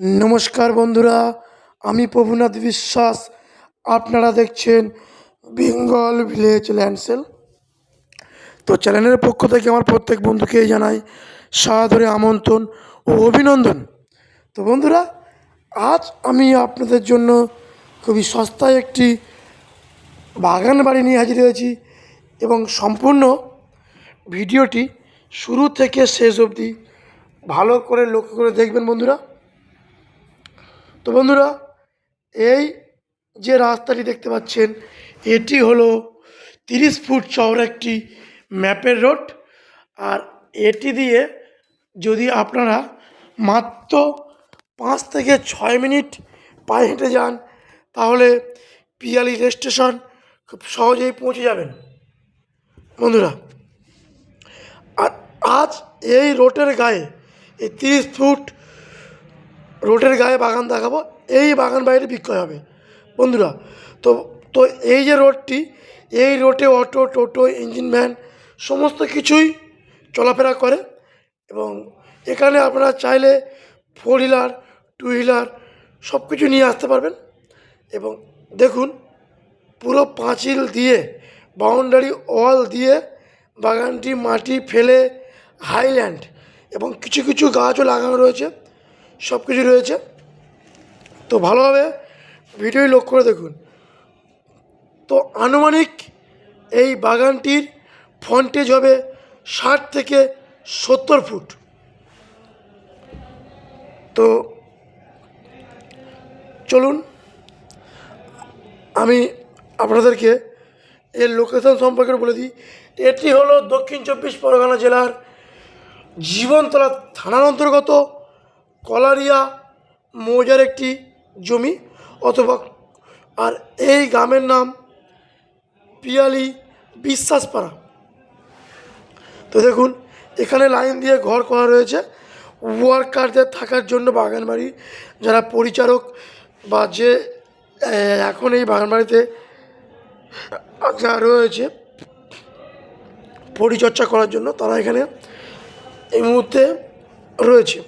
নমস্কার বন্ধুরা, আমি প্রভুনাথ বিশ্বাস। আপনারা দেখছেন বেঙ্গল ভিলেজ ল্যান্ডসেল। তো চ্যানেলের পক্ষ থেকে আমার প্রত্যেক বন্ধুকেই জানাই সাদরে আমন্ত্রণ ও অভিনন্দন। তো বন্ধুরা, আজ আমি আপনাদের জন্য খুবই সস্তায় একটি বাগান বাড়ি নিয়ে হাজির হয়েছি এবং সম্পূর্ণ ভিডিওটি শুরু থেকে শেষ অবধি ভালো করে লক্ষ্য করে দেখবেন বন্ধুরা। তো বন্ধুরা, এই যে রাস্তাটি দেখতে পাচ্ছেন, এটি হলো তিরিশ ফুট চওড়া একটি ম্যাপের রোড। আর এটি দিয়ে যদি আপনারা মাত্র পাঁচ থেকে ছয় মিনিট পায়ে হেঁটে যান, তাহলে পিয়ালি রেল স্টেশন খুব সহজেই পৌঁছে যাবেন। বন্ধুরা, আর আজ এই রোডের গায়ে এই তিরিশ ফুট রোডের গায়ে বাগান দেখাবো, এই বাগান বাড়িটি বিক্রয় হবে। বন্ধুরা, তো তো এই যে রোডটি, এই রোডে অটো, টোটো, ইঞ্জিন ভ্যান সমস্ত কিছুই চলাফেরা করে এবং এখানে আপনারা চাইলে ফোর হুইলার টু হুইলার সব কিছু নিয়ে আসতে পারবেন এবং দেখুন, পুরো পাঁচিল দিয়ে বাউন্ডারি ওয়াল দিয়ে বাগানটি মাটি ফেলে হাইল্যান্ড এবং কিছু কিছু গাছও লাগানো রয়েছে। সব কিছু রয়েছে। তো ভালোভাবে ভিডিওই লক্ষ্য করে দেখুন। তো আনুমানিক এই বাগানটির ফন্টেজ হবে ষাট থেকে সত্তর ফুট। তো চলুন, আমি আপনাদেরকে এর লোকেশন সম্পর্কে বলে দিই। এটি হলো দক্ষিণ চব্বিশ পরগনা জেলার জীবনতলা থানার অন্তর্গত। কলারিয়া মৌজার একটি জমি অথবা, আর এই গ্রামের নাম পিয়ালি বিশ্বাসপাড়া। তো দেখুন, এখানে লাইন দিয়ে ঘর করা রয়েছে। ওয়ার্কারদের থাকার জন্য বাগানবাড়ি, যারা পরিচারক বা যে এখন এই বাগানবাড়িতে যা রয়েছে পরিচর্যা করার জন্য তারা এখানে এই মুহূর্তে রয়েছে।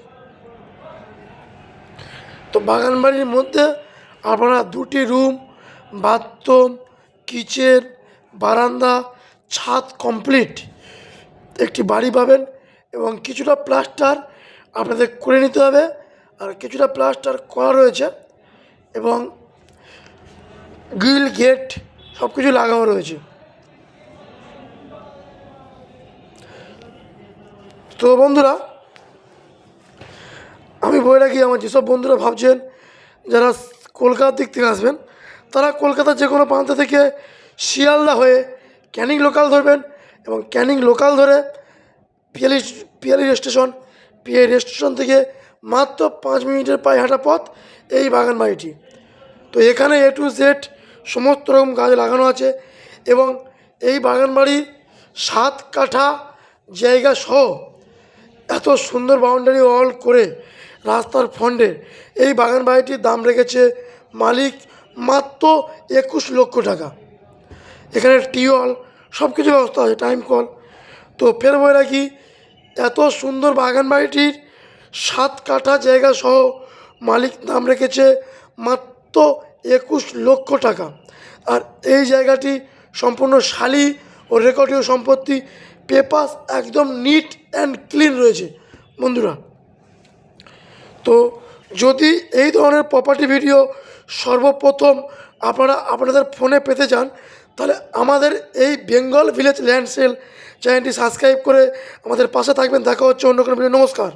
তো বাগানবাড়ির মধ্যে আপনারা দুটি রুম, বাথরুম, কিচেন, বারান্দা, ছাদ কমপ্লিট একটি বাড়ি পাবেন এবং কিছুটা প্লাস্টার আপনাদের করে নিতে হবে আর কিছুটা প্লাস্টার করা রয়েছে এবং গ্রিল গেট সব কিছু লাগানো রয়েছে। তো বন্ধুরা বলে রাখি আমার? যেসব বন্ধুরা ভাবছেন যারা কলকাতার দিক থেকে আসবেন, তারা কলকাতার যে কোনো প্রান্ত থেকে শিয়ালদা হয়ে ক্যানিং লোকাল ধরবেন এবং ক্যানিং লোকাল ধরে পিয়ালি পিয়ালি স্টেশন পিয়ালি স্টেশন থেকে মাত্র পাঁচ মিনিটের পায়ে হাঁটা পথ এই বাগান বাড়িটি। তো এখানে এ টু জেড সমস্ত রকম গাছ লাগানো আছে এবং এই বাগান বাড়ির সাত কাঠা জায়গা সহ এত সুন্দর বাউন্ডারি ওয়াল করে রাস্তার ফন্ডে এই বাগান বাড়িটির দাম রেখেছে মালিক মাত্র একুশ লক্ষ টাকা। এখানে টিউবওয়েল সব কিছু ব্যবস্থা আছে টাইম কল তো ফের বলে রাখি, এত সুন্দর বাগান বাড়িটির সাত কাঠা জায়গা সহ মালিক দাম রেখেছে মাত্র একুশ লক্ষ টাকা। আর এই জায়গাটি সম্পূর্ণ শালি ও রেকর্ডীয় সম্পত্তি পেপাস একদম নিট অ্যান্ড ক্লিন রয়েছে। বন্ধুরা তো যদি এই ধরনের প্রপার্টি ভিডিও সর্বপ্রথম আপনারা আপনাদের ফোনে পেতে চান, তাহলে আমাদের এই বেঙ্গল ভিলেজ ল্যান্ড সেল চ্যানেলটি সাবস্ক্রাইব করে আমাদের পাশে থাকবেন। দেখা হচ্ছে অন্য কোনো ভিডিও নমস্কার।